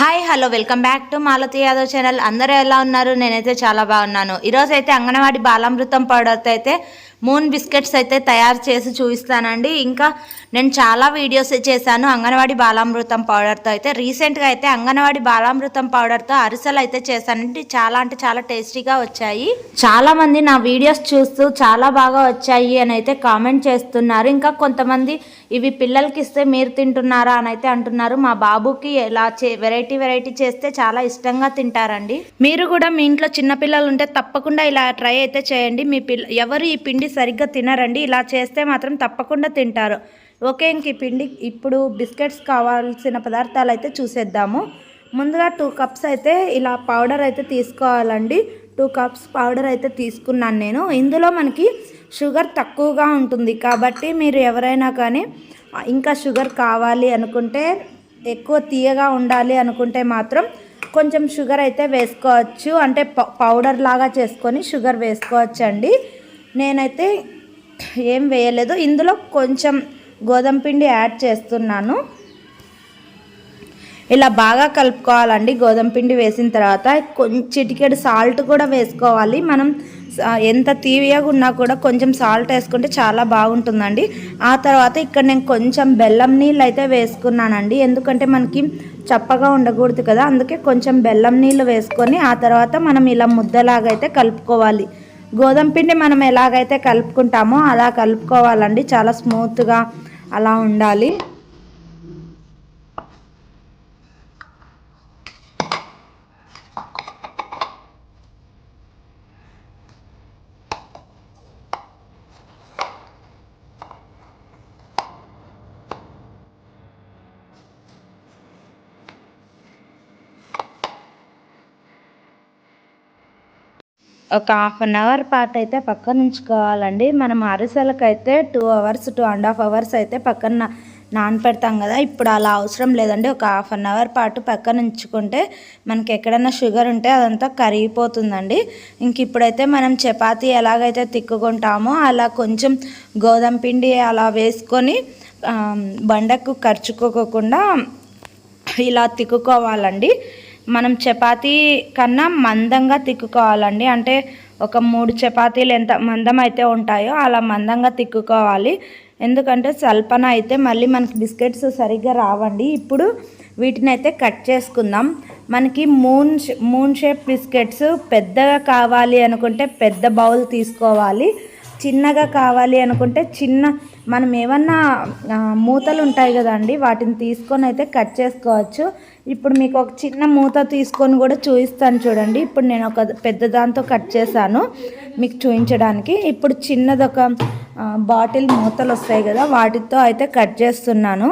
Hi hello welcome back to Malathi Yadav channel అందరూ ఎలా ఉన్నారు? నేనైతే చాలా బాగున్నాను. ఈరోజు అయితే అంగన్వాడి బాలామృతం పౌడర్తో అయితే మూన్ బిస్కెట్స్ అయితే తయారు చేసి చూపిస్తానండి. ఇంకా నేను చాలా వీడియోస్ చేశాను అంగన్వాడి బాలామృతం పౌడర్తో అయితే. రీసెంట్గా అయితే అంగన్వాడి బాలామృతం పౌడర్తో అరిసెలు అయితే చేశానండి. చాలా అంటే చాలా టేస్టీగా వచ్చాయి. చాలామంది నా వీడియోస్ చూస్తూ చాలా బాగా వచ్చాయి అని అయితే కామెంట్ చేస్తున్నారు. ఇంకా కొంతమంది ఇవి పిల్లలకి ఇస్తే మీరు తింటున్నారా అని అయితే అంటున్నారు. మా బాబుకి ఎలా చే వెరైటీ వెరైటీ చేస్తే చాలా ఇష్టంగా తింటారండి. మీరు కూడా మీ ఇంట్లో చిన్నపిల్లలు ఉంటే తప్పకుండా ఇలా ట్రై అయితే చేయండి. మీ పిల్ల ఎవరు ఈ పిండి సరిగ్గా తినరండి. ఇలా చేస్తే మాత్రం తప్పకుండా తింటారు. ఓకే ఇంక ఈ పిండి ఇప్పుడు బిస్కెట్స్ కావాల్సిన పదార్థాలు అయితే చూసేద్దాము. ముందుగా టూ కప్స్ అయితే ఇలా పౌడర్ అయితే తీసుకోవాలండి. టూ కప్స్ పౌడర్ అయితే తీసుకున్నాను నేను. ఇందులో మనకి షుగర్ తక్కువగా ఉంటుంది కాబట్టి మీరు ఎవరైనా కానీ ఇంకా షుగర్ కావాలి అనుకుంటే ఎక్కువ తీయగా ఉండాలి అనుకుంటే మాత్రం కొంచెం షుగర్ అయితే వేసుకోవచ్చు. అంటే పౌడర్ లాగా చేసుకొని షుగర్ వేసుకోవచ్చు అండి నేనైతే ఏం వేయలేదు. ఇందులో కొంచెం గోధుమ పిండి యాడ్ చేస్తున్నాను. ఇలా బాగా కలుపుకోవాలండి. గోధుమ పిండి వేసిన తర్వాత కొంచెం చిటికెడు సాల్ట్ కూడా వేసుకోవాలి. మనం ఎంత తీయగా ఉన్నా కూడా కొంచెం సాల్ట్ వేసుకుంటే చాలా బాగుంటుందండి. ఆ తర్వాత ఇక్కడ నేను కొంచెం బెల్లం నీళ్ళు అయితే వేసుకున్నానండి. ఎందుకంటే మనకి చప్పగా ఉండకూడదు కదా. అందుకే కొంచెం బెల్లం నీళ్ళు వేసుకొని ఆ తర్వాత మనం ఇలా ముద్దలాగైతే కలుపుకోవాలి. గోధుమ పిండి మనం ఎలాగైతే కలుపుకుంటామో అలా కలుపుకోవాలండి. చాలా స్మూత్గా అలా ఉండాలి. ఒక హాఫ్ అన్ అవర్ పాటు అయితే పక్కన ఉంచుకోవాలండి. మనం అరిసెలకైతే two hours two and half hours అయితే పక్కన నానపెడతాం కదా. ఇప్పుడు అలా అవసరం లేదండి. ఒక హాఫ్ అన్ అవర్ పాటు పక్కన ఉంచుకుంటే మనకి ఎక్కడైనా షుగర్ ఉంటే అదంతా కరిగిపోతుందండి. ఇంక ఇప్పుడైతే మనం చపాతీ ఎలాగైతే తిక్కుకుంటామో అలా కొంచెం గోధుమ పిండి అలా వేసుకొని బండకు ఖర్చుకోకుండా ఇలా తిక్కుకోవాలండి. మనం చపాతీ కన్నా మందంగా తిక్కుకోవాలండి. అంటే ఒక మూడు చపాతీలు ఎంత మందం అయితే ఉంటాయో అలా మందంగా తిక్కుకోవాలి. ఎందుకంటే సల్పన అయితే మళ్ళీ మనకి బిస్కెట్స్ సరిగ్గా రావండి. ఇప్పుడు వీటిని అయితే కట్ చేసుకుందాం. మనకి మూన్ షే- మూన్ షేప్ బిస్కెట్స్ పెద్దగా కావాలి అనుకుంటే పెద్ద బౌల్ తీసుకోవాలి. చిన్నగా కావాలి అనుకుంటే చిన్న మనం ఏమన్నా మూతలు ఉంటాయి కదండి వాటిని తీసుకొని అయితే కట్ చేసుకోవచ్చు. ఇప్పుడు మీకు ఒక చిన్న మూత తీసుకొని కూడా చూపిస్తాను చూడండి. ఇప్పుడు నేను ఒక పెద్ద దాంతో కట్ చేశాను మీకు చూపించడానికి. ఇప్పుడు చిన్నది ఒక బాటిల్ మూతలు వస్తాయి కదా వాటితో అయితే కట్ చేస్తున్నాను.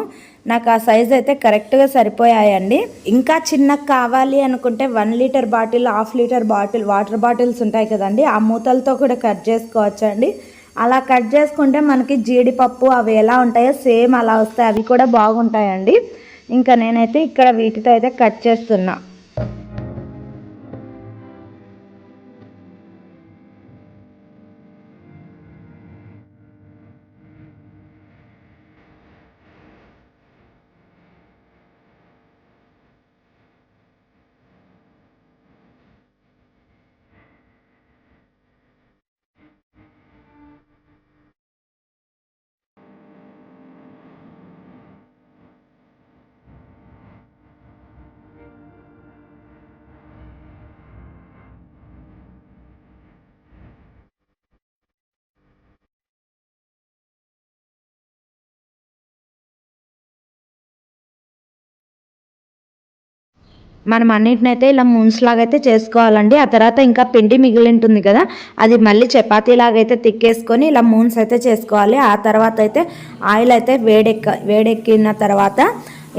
నాకు ఆ సైజ్ అయితే కరెక్ట్గా సరిపోయాయండి. ఇంకా చిన్న కావాలి అనుకుంటే one litre bottle half litre bottle water bottles ఉంటాయి కదండి. ఆ మూతలతో కూడా కట్ చేసుకోవచ్చు అండి అలా కట్ చేసుకుంటే మనకి జీడిపప్పు అవి ఎలా ఉంటాయో సేమ్ అలా వస్తాయి. అవి కూడా బాగుంటాయండి. ఇంకా నేనైతే ఇక్కడ వీటితో అయితే కట్ చేస్తున్నా. మనం అన్నిటినైతే ఇలా మూన్స్ లాగా అయితే చేసుకోవాలండి. ఆ తర్వాత ఇంకా పిండి మిగిలి ఉంటుంది కదా అది మళ్ళీ చపాతీలాగా అయితే తిక్కేసుకొని ఇలా మూన్స్ అయితే చేసుకోవాలి. ఆ తర్వాత అయితే ఆయిల్ అయితే వేడెక్క వేడెక్కిన తర్వాత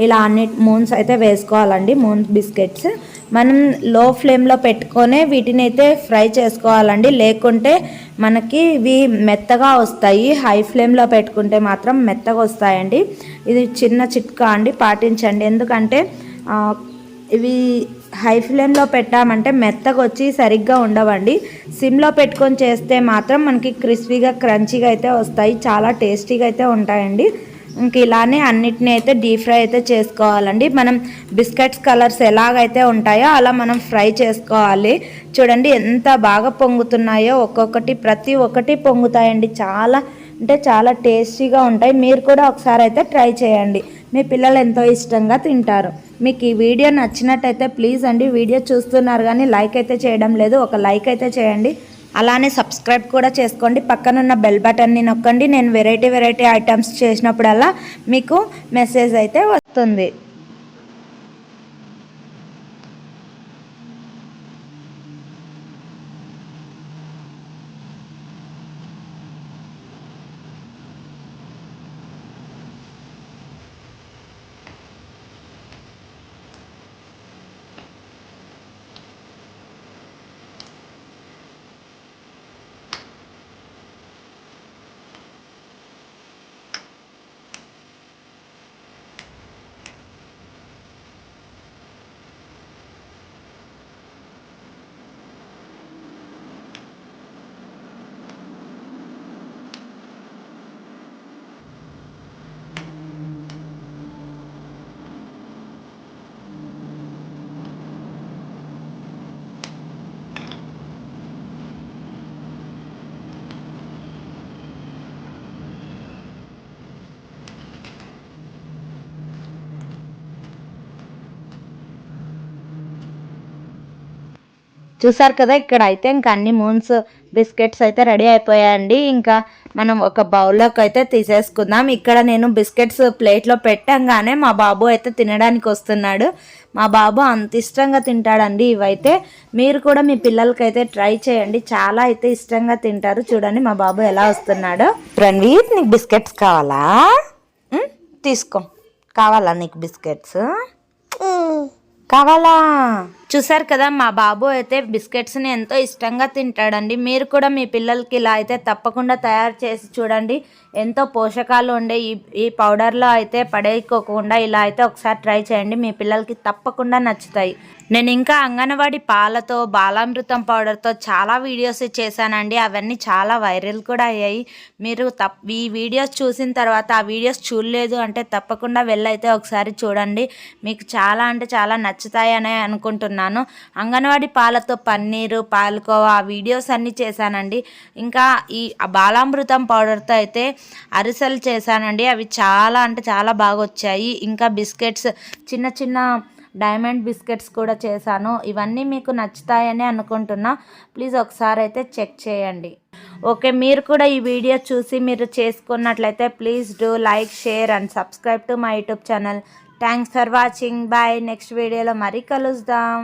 ఇలా అన్ని మూన్స్ అయితే వేసుకోవాలండి మూన్స్ బిస్కెట్స్. మనం లో ఫ్లేమ్లో పెట్టుకొని వీటిని అయితే ఫ్రై చేసుకోవాలండి. లేకుంటే మనకి ఇవి మెత్తగా వస్తాయి. హై ఫ్లేమ్లో పెట్టుకుంటే మాత్రం మెత్తగా వస్తాయండి. ఇది చిన్న చిట్కా అండి పాటించండి. ఎందుకంటే ఇవి హై ఫ్లేమ్లో పెట్టామంటే మెత్తగా వచ్చి సరిగ్గా ఉండవండి. సిమ్లో పెట్టుకొని చేస్తే మాత్రం మనకి క్రిస్పీగా క్రంచీగా అయితే వస్తాయి. చాలా టేస్టీగా అయితే ఉంటాయండి. ఇంక ఇలానే అన్నిటిని అయితే డీప్ ఫ్రై అయితే చేసుకోవాలండి. మనం బిస్కెట్స్ కలర్స్ ఎలాగైతే ఉంటాయో అలా మనం ఫ్రై చేసుకోవాలి. చూడండి ఎంత బాగా పొంగుతున్నాయో. ఒక్కొక్కటి ప్రతి ఒక్కటి పొంగుతాయండి. చాలా అంటే చాలా టేస్టీగా ఉంటాయి. మీరు కూడా ఒకసారి అయితే ట్రై చేయండి. మీ పిల్లలు ఎంతో ఇష్టంగా తింటారు. మీకు ఈ వీడియో నచ్చినట్టయితే ప్లీజ్ అండి. వీడియో చూస్తున్నారు కానీ లైక్ అయితే చేయడం లేదు. ఒక లైక్ అయితే చేయండి. అలానే సబ్స్క్రైబ్ కూడా చేసుకోండి. పక్కనున్న బెల్ బటన్ని నొక్కండి. నేను వెరైటీ వెరైటీ ఐటమ్స్ చేసినప్పుడల్లా మీకు మెసేజ్ అయితే వస్తుంది. చూసారు కదా ఇక్కడ అయితే ఇంకా అన్ని మూన్స్ బిస్కెట్స్ అయితే రెడీ అయిపోయాయండి. ఇంకా మనం ఒక బౌల్లోకి అయితే తీసేసుకుందాం. ఇక్కడ నేను బిస్కెట్స్ ప్లేట్లో పెట్టంగానే మా బాబు అయితే తినడానికి వస్తున్నాడు. మా బాబు అంత ఇష్టంగా తింటాడండి ఇవైతే. మీరు కూడా మీ పిల్లలకైతే ట్రై చేయండి. చాలా అయితే ఇష్టంగా తింటారు. చూడండి మా బాబు ఎలా వస్తున్నాడు. రణ్వీర్ నీకు బిస్కెట్స్ కావాలా? తీసుకో. కావాలా నీకు బిస్కెట్స్? కావాలా? చూసారు కదా మా బాబు అయితే బిస్కెట్స్ని ఎంతో ఇష్టంగా తింటాడండి. మీరు కూడా మీ పిల్లలకి ఇలా అయితే తప్పకుండా తయారు చేసి చూడండి. ఎంతో పోషకాలు ఉండే ఈ ఈ పౌడర్లో అయితే పడేయకోకుండా ఇలా అయితే ఒకసారి ట్రై చేయండి. మీ పిల్లలకి తప్పకుండా నచ్చుతాయి. నేను ఇంకా అంగన్వాడి పాలతో బాలామృతం పౌడర్తో చాలా వీడియోస్ చేశానండి. అవన్నీ చాలా వైరల్ కూడా అయ్యాయి. మీరు తప్ ఈ వీడియోస్ చూసిన తర్వాత ఆ వీడియోస్ చూడలేదు అంటే తప్పకుండా వెళ్ళైతే ఒకసారి చూడండి. మీకు చాలా అంటే చాలా నచ్చుతాయని అనుకుంటున్నాను. అంగన్వాడి పాలతో పన్నీరు పాలకోవా వీడియోస్ అన్నీ చేశానండి. ఇంకా ఈ బాలామృతం పౌడర్తో అయితే అరిసెలు చేశానండి. అవి చాలా అంటే చాలా బాగా వచ్చాయి ఇంకా బిస్కెట్స్ చిన్న చిన్న డైమండ్ బిస్కెట్స్ కూడా చేశాను. ఇవన్నీ మీకు నచ్చుతాయని అనుకుంటున్నా. ప్లీజ్ ఒకసారి అయితే చెక్ చేయండి. ఓకే మీరు కూడా ఈ వీడియో చూసి మీరు చేసుకున్నట్లయితే please do like share and subscribe to my YouTube channel. Thanks for watching bye next వీడియోలో మరీ కలుద్దాం.